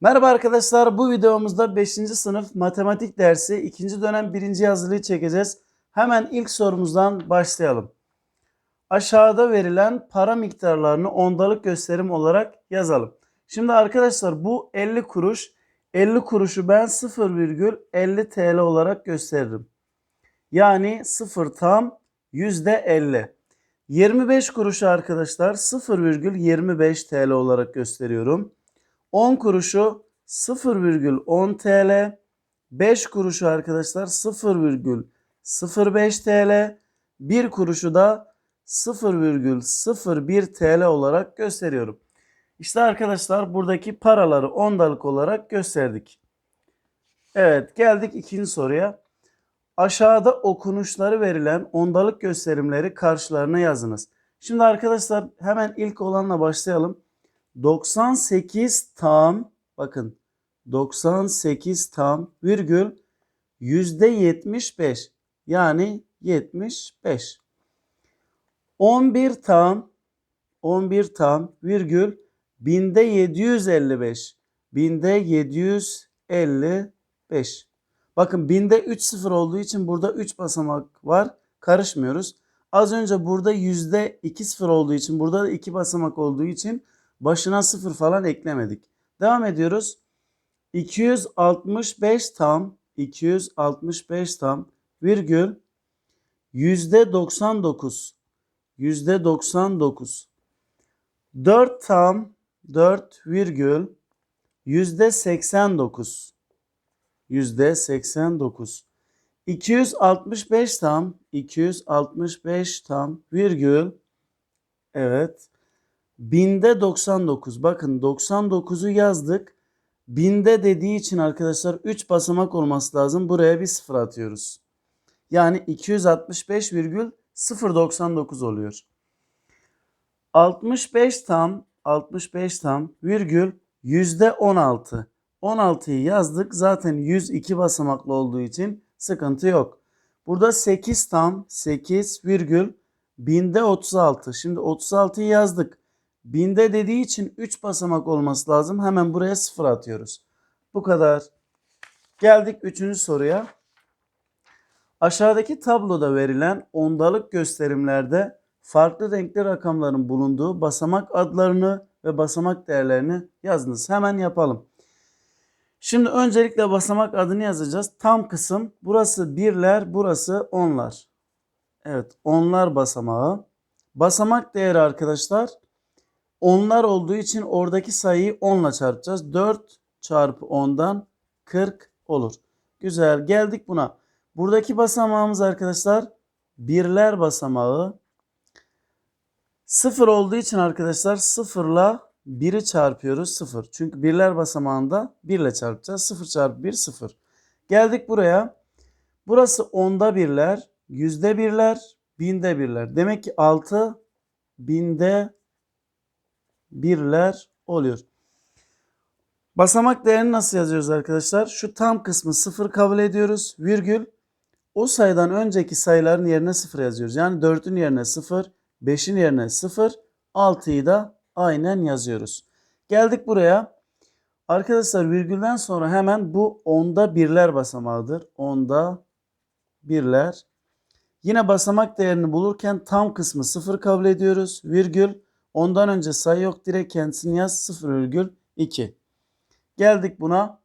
Merhaba arkadaşlar. Bu videomuzda 5. sınıf matematik dersi 2. dönem 1. yazılıyı çekeceğiz. Hemen ilk sorumuzdan başlayalım. Aşağıda verilen para miktarlarını ondalık gösterim olarak yazalım. Şimdi arkadaşlar bu 50 kuruş. 50 kuruşu ben 0,50 TL olarak gösteririm. Yani 0 tam %50. 25 kuruşu arkadaşlar 0,25 TL olarak gösteriyorum. 10 kuruşu 0,10 TL. 5 kuruşu arkadaşlar 0,05 TL. 1 kuruşu da 0,01 TL olarak gösteriyorum. İşte arkadaşlar buradaki paraları ondalık olarak gösterdik. Evet geldik ikinci soruya. Aşağıda okunuşları verilen ondalık gösterimleri karşılarına yazınız. Şimdi arkadaşlar hemen ilk olanla başlayalım. 98 tam bakın 98 tam virgül yüzde 75 yani 75. 11 tam 11 tam virgül binde 755 binde 755. Bakın binde 3 sıfır olduğu için burada 3 basamak var. Karışmıyoruz. Az önce burada yüzde 2 sıfır olduğu için burada da 2 basamak olduğu için başına sıfır falan eklemedik. Devam ediyoruz. 265 tam 265 tam virgül yüzde 99 yüzde 99 4 tam 4 virgül yüzde 89 yüzde 89 265 tam 265 tam virgül evet binde 99 bakın 99'u yazdık binde dediği için arkadaşlar 3 basamak olması lazım buraya bir sıfır atıyoruz yani 265 virgül 099 oluyor 65 tam 65 tam virgül yüzde 16 16'yı yazdık. Zaten 102 basamaklı olduğu için sıkıntı yok. Burada 8 tam 8 virgül binde 36. Şimdi 36'yı yazdık. Binde dediği için 3 basamak olması lazım. Hemen buraya 0 atıyoruz. Bu kadar. Geldik 3. soruya. Aşağıdaki tabloda verilen ondalık gösterimlerde farklı renkli rakamların bulunduğu basamak adlarını ve basamak değerlerini yazınız. Hemen yapalım. Şimdi öncelikle basamak adını yazacağız. Tam kısım burası birler, burası onlar. Evet, onlar basamağı. Basamak değeri arkadaşlar onlar olduğu için oradaki sayıyı 10 ile çarpacağız. 4 çarpı 10'dan 40 olur. Güzel geldik buna. Buradaki basamağımız arkadaşlar birler basamağı. 0 olduğu için arkadaşlar 0 ile 1'i çarpıyoruz 0. Çünkü birler basamağında 1 ile çarpacağız. 0 çarpı 1 0. Geldik buraya. Burası onda birler, yüzde birler, binde birler. Demek ki 6 binde birler oluyor. Basamak değerini nasıl yazıyoruz arkadaşlar? Şu tam kısmı 0 kabul ediyoruz. Virgül o sayıdan önceki sayıların yerine 0 yazıyoruz. Yani 4'ün yerine 0, 5'in yerine 0, 6'yı da aynen yazıyoruz. Geldik buraya. Arkadaşlar virgülden sonra hemen bu onda birler basamağıdır. Onda birler. Yine basamak değerini bulurken tam kısmı 0 kabul ediyoruz. Virgül. Ondan önce sayı yok. Direkt kendisini yaz. 0,2. Geldik buna.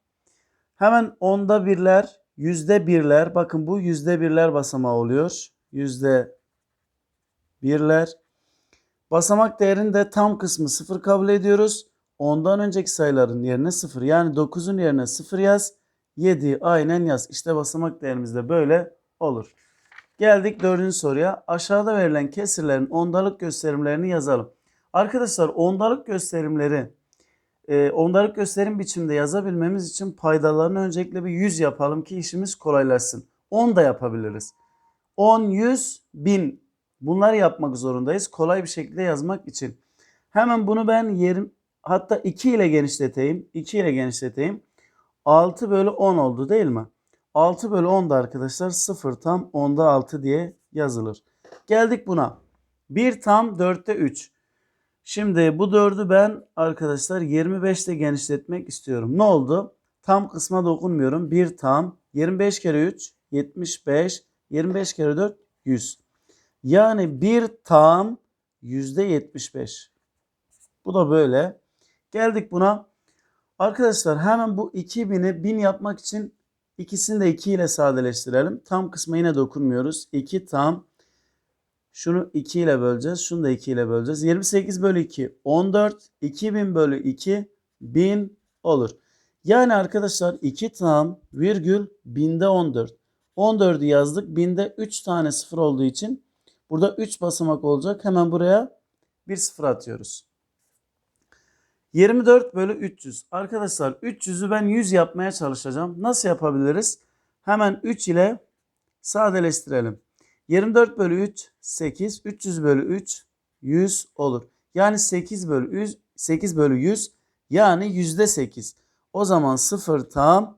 Hemen onda birler, yüzde birler. Bakın bu yüzde birler basamağı oluyor. Yüzde birler. Basamak değerini de tam kısmı 0 kabul ediyoruz. Ondan önceki sayıların yerine 0. Yani 9'un yerine 0 yaz. 7 aynen yaz. İşte basamak değerimiz de böyle olur. Geldik dördüncü soruya. Aşağıda verilen kesirlerin ondalık gösterimlerini yazalım. Arkadaşlar ondalık gösterimleri e, ondalık gösterim biçimde yazabilmemiz için paydalarını öncelikle bir 100 yapalım ki işimiz kolaylaşsın. 10 da yapabiliriz. 10, 100, 1000 bunları yapmak zorundayız. Kolay bir şekilde yazmak için. Hemen bunu ben yerim hatta 2 ile genişleteyim. 2 ile genişleteyim. 6 bölü 10 oldu değil mi? 6 bölü 10 da arkadaşlar 0 tam 10'da 6 diye yazılır. Geldik buna. 1 tam 4'te 3. Şimdi bu 4'ü ben arkadaşlar 25 ile genişletmek istiyorum. Ne oldu? Tam kısma dokunmuyorum. 1 tam 25 kere 3 75 25 kere 4 100. Yani 1 tam %75. Bu da böyle. Geldik buna. Arkadaşlar hemen bu 2000'i 1000 yapmak için ikisini de 2 ile sadeleştirelim. Tam kısma yine dokunmuyoruz. 2 tam şunu 2 ile böleceğiz. Şunu da 2 ile böleceğiz. 28 bölü 2 14. 2000 bölü 2 1000 olur. Yani arkadaşlar 2 tam virgül binde 14. 14'ü yazdık. Binde 3 tane sıfır olduğu için burada 3 basamak olacak. Hemen buraya bir sıfır atıyoruz. 24 bölü 300. Arkadaşlar 300'ü ben 100 yapmaya çalışacağım. Nasıl yapabiliriz? Hemen 3 ile sadeleştirelim. 24 bölü 3 8. 300 bölü 3 100 olur. Yani 8 bölü 100 8 bölü 100 yani yüzde 8. O zaman 0 tam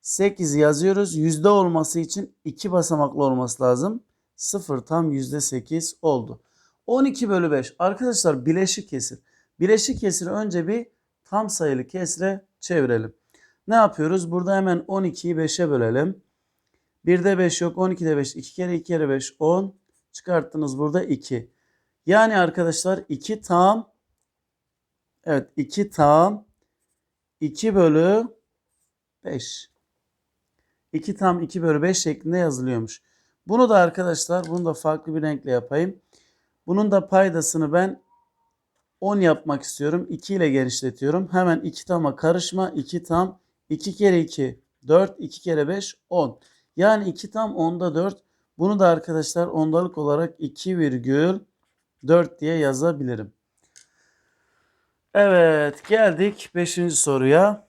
8 yazıyoruz. Yüzde olması için 2 basamaklı olması lazım. 0 tam yüzde 8 oldu. 12 bölü 5. Arkadaşlar bileşik kesir. Bileşik kesiri önce bir tam sayılı kesre çevirelim. Ne yapıyoruz? Burada hemen 12'yi 5'e bölelim. 1'de 5 yok. 12'de 5. 2 kere 2 kere 5 10. Çıkarttınız burada 2. Yani arkadaşlar 2 tam Evet 2 tam 2 bölü 5. 2 tam 2 bölü 5 şeklinde yazılıyormuş. Bunu da arkadaşlar bunu da farklı bir renkle yapayım. Bunun da paydasını ben 10 yapmak istiyorum. 2 ile genişletiyorum. Hemen 2 tama karışma. 2 tam 2 kere 2 4 2 kere 5 10. Yani 2 tam 10'da 4. Bunu da arkadaşlar ondalık olarak 2,4 diye yazabilirim. Evet geldik 5. soruya.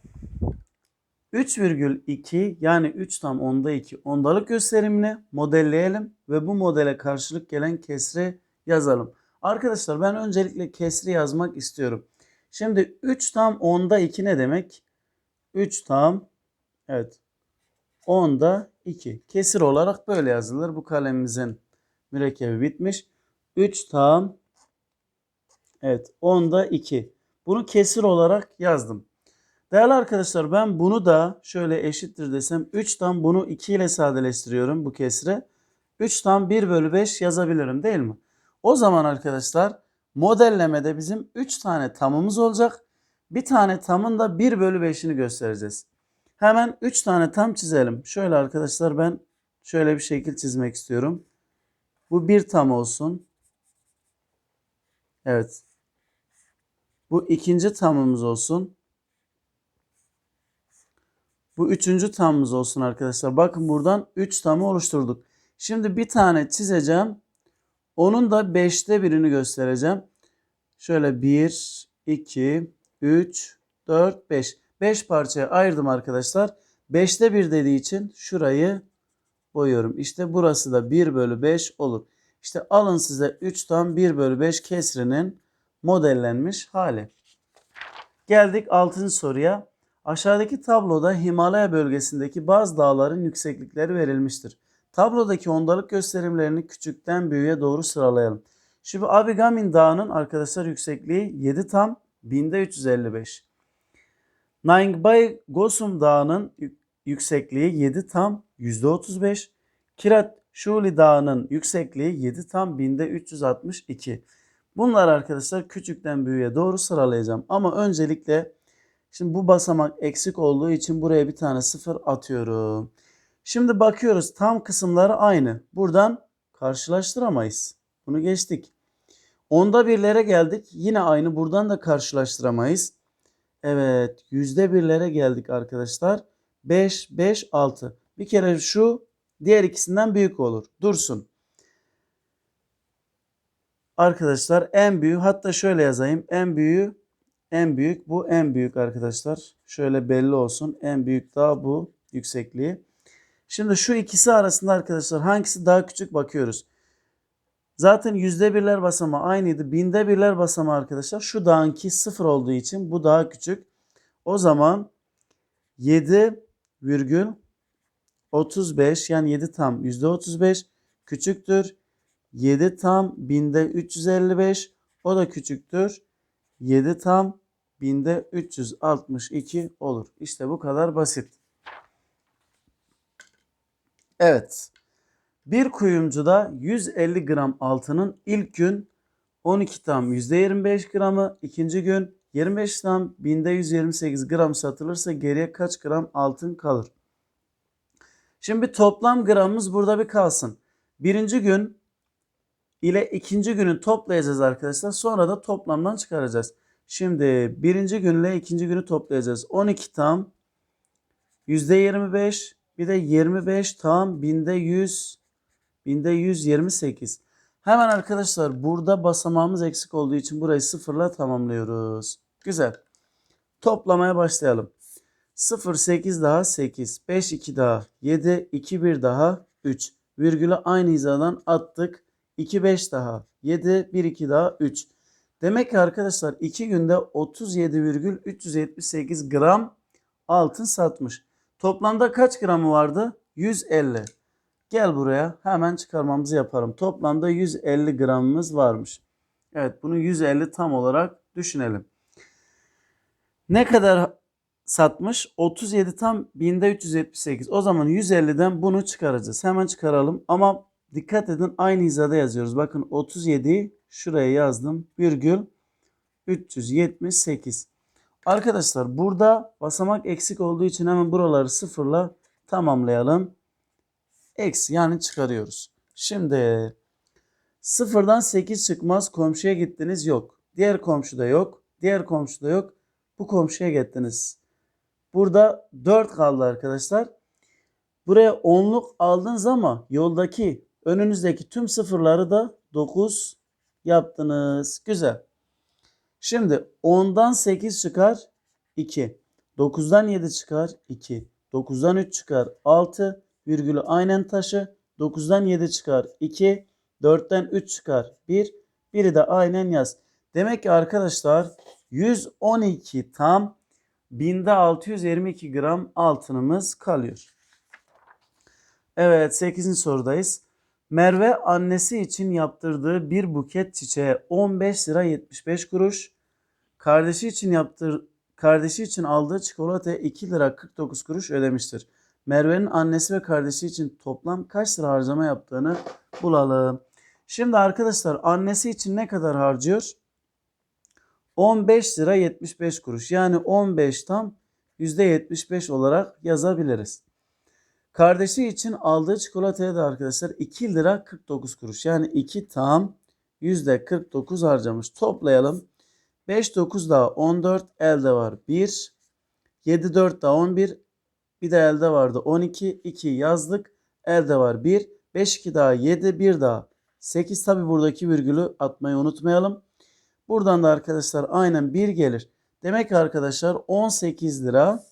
3,2 yani 3 tam onda 2 ondalık gösterimini modelleyelim ve bu modele karşılık gelen kesri yazalım. Arkadaşlar ben öncelikle kesri yazmak istiyorum. Şimdi 3 tam onda 2 ne demek? 3 tam evet onda 2. Kesir olarak böyle yazılır. Bu kalemimizin mürekkebi bitmiş. 3 tam evet onda 2. Bunu kesir olarak yazdım. Değerli arkadaşlar ben bunu da şöyle eşittir desem 3 tam bunu 2 ile sadeleştiriyorum bu kesre. 3 tam 1 bölü 5 yazabilirim değil mi? O zaman arkadaşlar modellemede bizim 3 tane tamımız olacak. Bir tane tamın da 1 bölü 5'ini göstereceğiz. Hemen 3 tane tam çizelim. Şöyle arkadaşlar ben şöyle bir şekil çizmek istiyorum. Bu bir tam olsun. Evet. Bu ikinci tamımız olsun. Bu üçüncü tamımız olsun arkadaşlar. Bakın buradan 3 tamı oluşturduk. Şimdi bir tane çizeceğim. Onun da 5'te birini göstereceğim. Şöyle 1, 2, 3, 4, 5. 5 parçaya ayırdım arkadaşlar. 5'te 1 dediği için şurayı boyuyorum. İşte burası da 1 bölü 5 olur. İşte alın size 3 tam 1 bölü 5 kesrinin modellenmiş hali. Geldik 6. soruya. Aşağıdaki tabloda Himalaya bölgesindeki bazı dağların yükseklikleri verilmiştir. Tablodaki ondalık gösterimlerini küçükten büyüğe doğru sıralayalım. Şimdi Abigamin Dağı'nın arkadaşlar yüksekliği 7 tam 1355. Naingbay Gosum Dağı'nın yüksekliği 7 tam %35. Kirat Şuli Dağı'nın yüksekliği 7 tam binde 362. Bunlar arkadaşlar küçükten büyüğe doğru sıralayacağım. Ama öncelikle şimdi bu basamak eksik olduğu için buraya bir tane sıfır atıyorum. Şimdi bakıyoruz tam kısımları aynı. Buradan karşılaştıramayız. Bunu geçtik. Onda birlere geldik. Yine aynı buradan da karşılaştıramayız. Evet yüzde birlere geldik arkadaşlar. 5, 5, 6. Bir kere şu diğer ikisinden büyük olur. Dursun. Arkadaşlar en büyük hatta şöyle yazayım. En büyüğü en büyük bu en büyük arkadaşlar. Şöyle belli olsun. En büyük daha bu yüksekliği. Şimdi şu ikisi arasında arkadaşlar hangisi daha küçük bakıyoruz. Zaten yüzde birler basamağı aynıydı. Binde birler basamağı arkadaşlar. Şu dağınki sıfır olduğu için bu daha küçük. O zaman 7 virgül 35 yani 7 tam yüzde 35 küçüktür. 7 tam binde 355 O da küçüktür. 7 tam binde 362 olur. İşte bu kadar basit. Evet. Bir kuyumcuda 150 gram altının ilk gün 12 tam %25 gramı, ikinci gün 25 tam binde 128 gram satılırsa geriye kaç gram altın kalır? Şimdi toplam gramımız burada bir kalsın. Birinci gün ile ikinci günü toplayacağız arkadaşlar. Sonra da toplamdan çıkaracağız. Şimdi birinci günle ikinci günü toplayacağız. 12 tam %25 bir de 25 tam binde 100 binde 128. Hemen arkadaşlar burada basamağımız eksik olduğu için burayı sıfırla tamamlıyoruz. Güzel. Toplamaya başlayalım. 0 8 daha 8 5 2 daha 7 2 1 daha 3 virgülü aynı hizadan attık. 2 5 daha 7 1 2 daha 3. Demek ki arkadaşlar 2 günde 37,378 gram altın satmış. Toplamda kaç gramı vardı? 150. Gel buraya hemen çıkarmamızı yaparım. Toplamda 150 gramımız varmış. Evet bunu 150 tam olarak düşünelim. Ne kadar satmış? 37 tam binde 378. O zaman 150'den bunu çıkaracağız. Hemen çıkaralım. Ama dikkat edin aynı hizada yazıyoruz. Bakın 37'yi şuraya yazdım. Virgül 378. Arkadaşlar burada basamak eksik olduğu için hemen buraları sıfırla tamamlayalım. Eksi yani çıkarıyoruz. Şimdi sıfırdan 8 çıkmaz komşuya gittiniz yok. Diğer komşuda yok. Diğer komşuda yok. Bu komşuya gittiniz. Burada 4 kaldı arkadaşlar. Buraya 10'luk aldınız ama yoldaki önünüzdeki tüm sıfırları da 9 yaptınız. Güzel. Şimdi 10'dan 8 çıkar 2. 9'dan 7 çıkar 2. 9'dan 3 çıkar 6. Virgülü aynen taşı. 9'dan 7 çıkar 2. 4'ten 3 çıkar 1. Biri de aynen yaz. Demek ki arkadaşlar 112 tam binde 622 gram altınımız kalıyor. Evet 8. sorudayız. Merve annesi için yaptırdığı bir buket çiçeğe 15 lira 75 kuruş. Kardeşi için yaptır kardeşi için aldığı çikolataya 2 lira 49 kuruş ödemiştir. Merve'nin annesi ve kardeşi için toplam kaç lira harcama yaptığını bulalım. Şimdi arkadaşlar annesi için ne kadar harcıyor? 15 lira 75 kuruş. Yani 15 tam %75 olarak yazabiliriz. Kardeşi için aldığı çikolataya da arkadaşlar 2 lira 49 kuruş. Yani 2 tam %49 harcamış. Toplayalım. 5 9 daha 14 elde var 1. 7 4 daha 11. Bir de elde vardı 12. 2 yazdık. Elde var 1. 5 2 daha 7 1 daha 8 tabi buradaki virgülü atmayı unutmayalım. Buradan da arkadaşlar aynen 1 gelir. Demek ki arkadaşlar 18 lira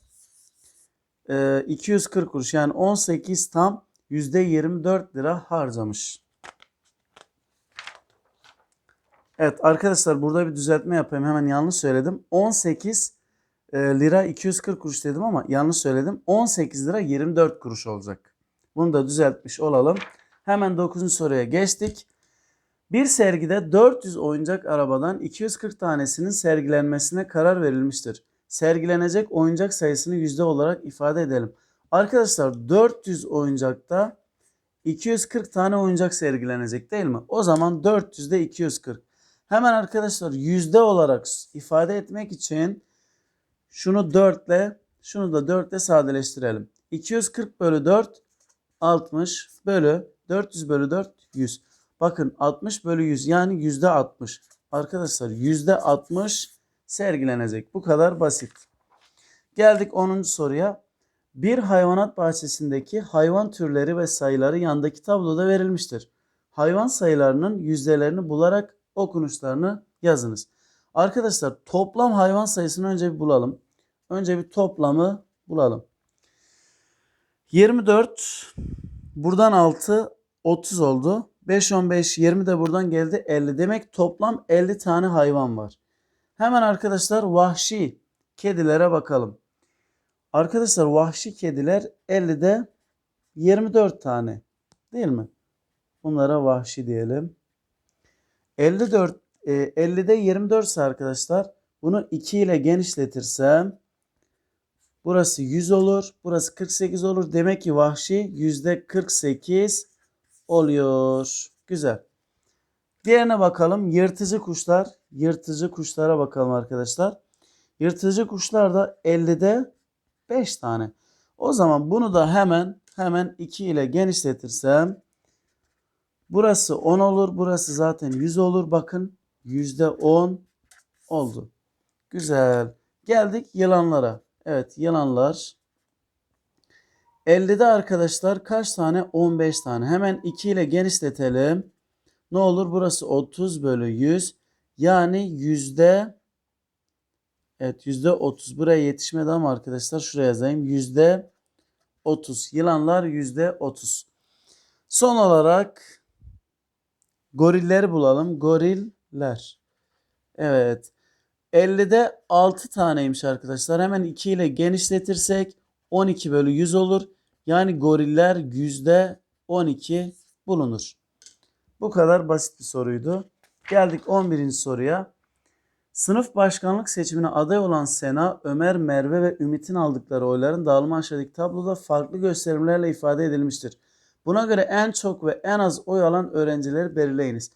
240 kuruş yani 18 tam %24 lira harcamış. Evet arkadaşlar burada bir düzeltme yapayım. Hemen yanlış söyledim. 18 e, lira 240 kuruş dedim ama yanlış söyledim. 18 lira 24 kuruş olacak. Bunu da düzeltmiş olalım. Hemen 9. soruya geçtik. Bir sergide 400 oyuncak arabadan 240 tanesinin sergilenmesine karar verilmiştir. Sergilenecek oyuncak sayısını yüzde olarak ifade edelim. Arkadaşlar 400 oyuncakta 240 tane oyuncak sergilenecek değil mi? O zaman 400'de 240. Hemen arkadaşlar yüzde olarak ifade etmek için şunu 4 ile şunu da 4 ile sadeleştirelim. 240 bölü 4 60 bölü 400 bölü 4 100. Bakın 60 bölü 100 yani yüzde 60. Arkadaşlar yüzde 60 sergilenecek. Bu kadar basit. Geldik 10. soruya. Bir hayvanat bahçesindeki hayvan türleri ve sayıları yandaki tabloda verilmiştir. Hayvan sayılarının yüzdelerini bularak okunuşlarını yazınız. Arkadaşlar toplam hayvan sayısını önce bir bulalım. Önce bir toplamı bulalım. 24 buradan 6 30 oldu. 5 15 20 de buradan geldi 50. Demek toplam 50 tane hayvan var. Hemen arkadaşlar vahşi kedilere bakalım. Arkadaşlar vahşi kediler 50'de 24 tane değil mi? Bunlara vahşi diyelim. 54 e, 50'de 24 ise arkadaşlar bunu 2 ile genişletirsem burası 100 olur. Burası 48 olur. Demek ki vahşi yüzde 48 oluyor. Güzel. Diğerine bakalım. Yırtıcı kuşlar. Yırtıcı kuşlara bakalım arkadaşlar. Yırtıcı kuşlar da 50'de 5 tane. O zaman bunu da hemen hemen 2 ile genişletirsem burası 10 olur. Burası zaten 100 olur. Bakın %10 oldu. Güzel. Geldik yılanlara. Evet yılanlar. 50'de arkadaşlar kaç tane? 15 tane. Hemen 2 ile genişletelim. Ne olur? Burası 30 bölü 100. Yani yüzde Evet yüzde 30. Buraya yetişmedi ama arkadaşlar şuraya yazayım. Yüzde 30. Yılanlar yüzde 30. Son olarak gorilleri bulalım. Goriller. Evet. 50'de 6 taneymiş arkadaşlar. Hemen 2 ile genişletirsek 12 bölü 100 olur. Yani goriller yüzde 12 bulunur. Bu kadar basit bir soruydu. Geldik 11. soruya. Sınıf başkanlık seçimine aday olan Sena, Ömer, Merve ve Ümit'in aldıkları oyların dağılımı aşağıdaki tabloda farklı gösterimlerle ifade edilmiştir. Buna göre en çok ve en az oy alan öğrencileri belirleyiniz.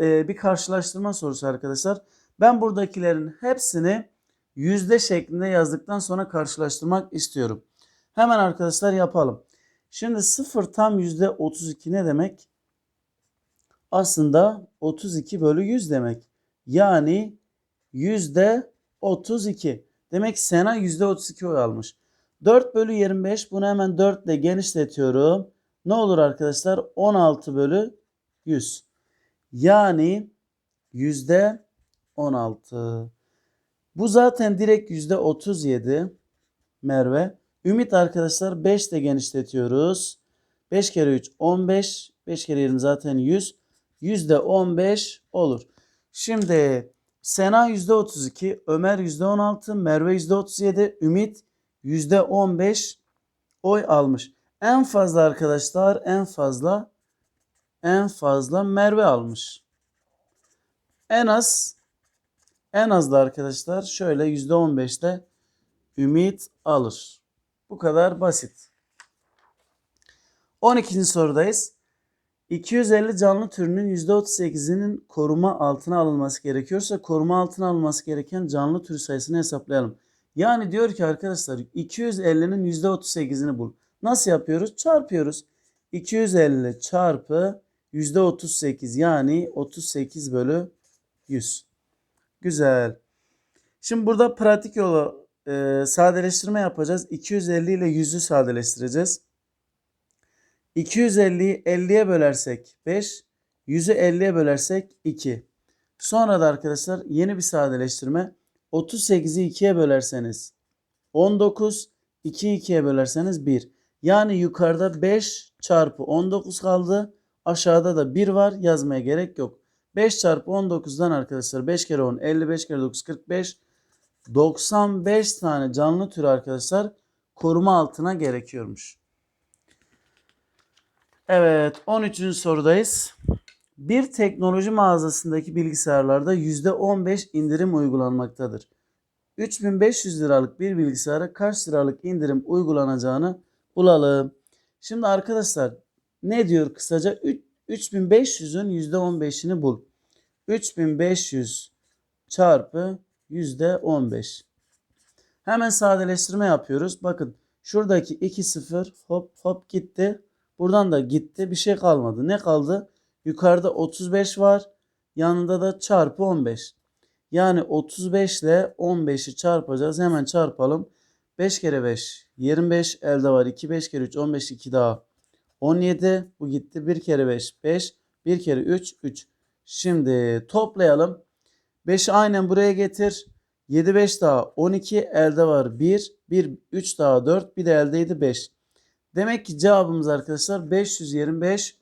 Bir, e, bir karşılaştırma sorusu arkadaşlar. Ben buradakilerin hepsini yüzde şeklinde yazdıktan sonra karşılaştırmak istiyorum. Hemen arkadaşlar yapalım. Şimdi 0 tam yüzde 32 ne demek? Aslında 32 bölü 100 demek. Yani yüzde 32. Demek Sena yüzde 32 oy almış. 4 bölü 25 bunu hemen 4 ile genişletiyorum. Ne olur arkadaşlar? 16 bölü 100. Yani yüzde 16. Bu zaten direkt yüzde 37 Merve. Ümit arkadaşlar 5 ile genişletiyoruz. 5 kere 3 15. 5 kere 20 zaten 100. Yüzde 15 olur. Şimdi Sena yüzde 32, Ömer yüzde 16, Merve yüzde 37, Ümit yüzde 15 oy almış. En fazla arkadaşlar en fazla en fazla Merve almış. En az en az da arkadaşlar şöyle yüzde 15'te Ümit alır. Bu kadar basit. 12. sorudayız. 250 canlı türünün %38'inin koruma altına alınması gerekiyorsa koruma altına alınması gereken canlı tür sayısını hesaplayalım. Yani diyor ki arkadaşlar 250'nin %38'ini bul. Nasıl yapıyoruz? Çarpıyoruz. 250 çarpı %38 yani 38 bölü 100. Güzel. Şimdi burada pratik yolu e, sadeleştirme yapacağız. 250 ile 100'ü sadeleştireceğiz. 250'yi 50'ye bölersek 5, 100'ü 50'ye bölersek 2. Sonra da arkadaşlar yeni bir sadeleştirme. 38'i 2'ye bölerseniz 19, 2'yi 2'ye bölerseniz 1. Yani yukarıda 5 çarpı 19 kaldı. Aşağıda da 1 var. Yazmaya gerek yok. 5 çarpı 19'dan arkadaşlar 5 kere 10 55 kere 9 45 95 tane canlı tür arkadaşlar koruma altına gerekiyormuş. Evet 13. sorudayız. Bir teknoloji mağazasındaki bilgisayarlarda %15 indirim uygulanmaktadır. 3500 liralık bir bilgisayara kaç liralık indirim uygulanacağını bulalım. Şimdi arkadaşlar ne diyor kısaca 3500'ün %15'ini bul. 3500 çarpı %15. Hemen sadeleştirme yapıyoruz. Bakın şuradaki 2 0 hop hop gitti. Buradan da gitti. Bir şey kalmadı. Ne kaldı? Yukarıda 35 var. Yanında da çarpı 15. Yani 35 ile 15'i çarpacağız. Hemen çarpalım. 5 kere 5 25 elde var. 2 5 kere 3 15 2 daha 17. Bu gitti. 1 kere 5 5. 1 kere 3 3. Şimdi toplayalım. 5'i aynen buraya getir. 7 5 daha 12 elde var 1. 1 3 daha 4. Bir de eldeydi 5. Demek ki cevabımız arkadaşlar 525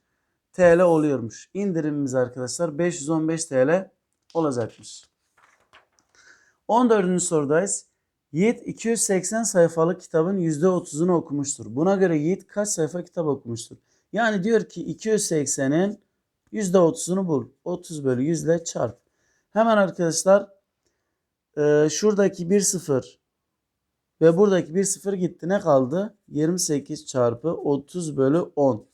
TL oluyormuş. İndirimimiz arkadaşlar 515 TL olacakmış. 14. sorudayız. Yiğit 280 sayfalık kitabın %30'unu okumuştur. Buna göre Yiğit kaç sayfa kitap okumuştur? Yani diyor ki 280'in %30'unu bul. 30 bölü 100 ile çarp. Hemen arkadaşlar e, şuradaki 1 0 ve buradaki 1 0 gitti. Ne kaldı? 28 çarpı 30 bölü 10.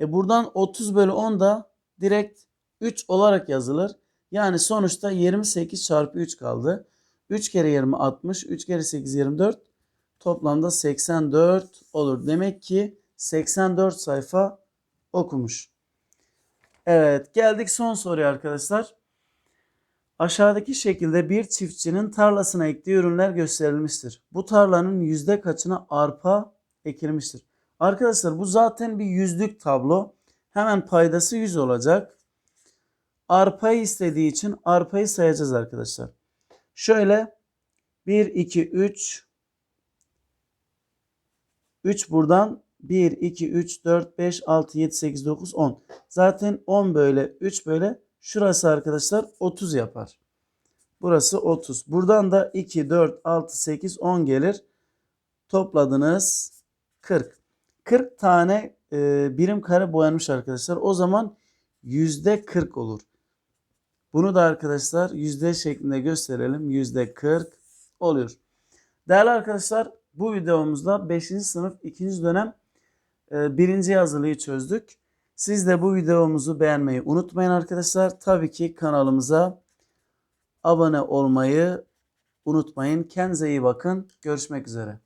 E buradan 30 bölü 10 da direkt 3 olarak yazılır. Yani sonuçta 28 çarpı 3 kaldı. 3 kere 20 60. 3 kere 8 24. Toplamda 84 olur. Demek ki 84 sayfa okumuş. Evet geldik son soruya arkadaşlar. Aşağıdaki şekilde bir çiftçinin tarlasına ektiği ürünler gösterilmiştir. Bu tarlanın yüzde kaçına arpa ekilmiştir? Arkadaşlar bu zaten bir yüzlük tablo. Hemen paydası 100 olacak. Arpayı istediği için arpayı sayacağız arkadaşlar. Şöyle 1, 2, 3 3 buradan 1, 2, 3, 4, 5, 6, 7, 8, 9, 10. Zaten 10 böyle 3 böyle. Şurası arkadaşlar 30 yapar. Burası 30. Buradan da 2, 4, 6, 8, 10 gelir. Topladınız 40. 40 tane e, birim kare boyanmış arkadaşlar. O zaman yüzde 40 olur. Bunu da arkadaşlar yüzde şeklinde gösterelim. Yüzde 40 oluyor. Değerli arkadaşlar bu videomuzda 5. sınıf 2. dönem e, birinci yazılıyı çözdük. Siz de bu videomuzu beğenmeyi unutmayın arkadaşlar. Tabii ki kanalımıza abone olmayı unutmayın. Kendinize iyi bakın. Görüşmek üzere.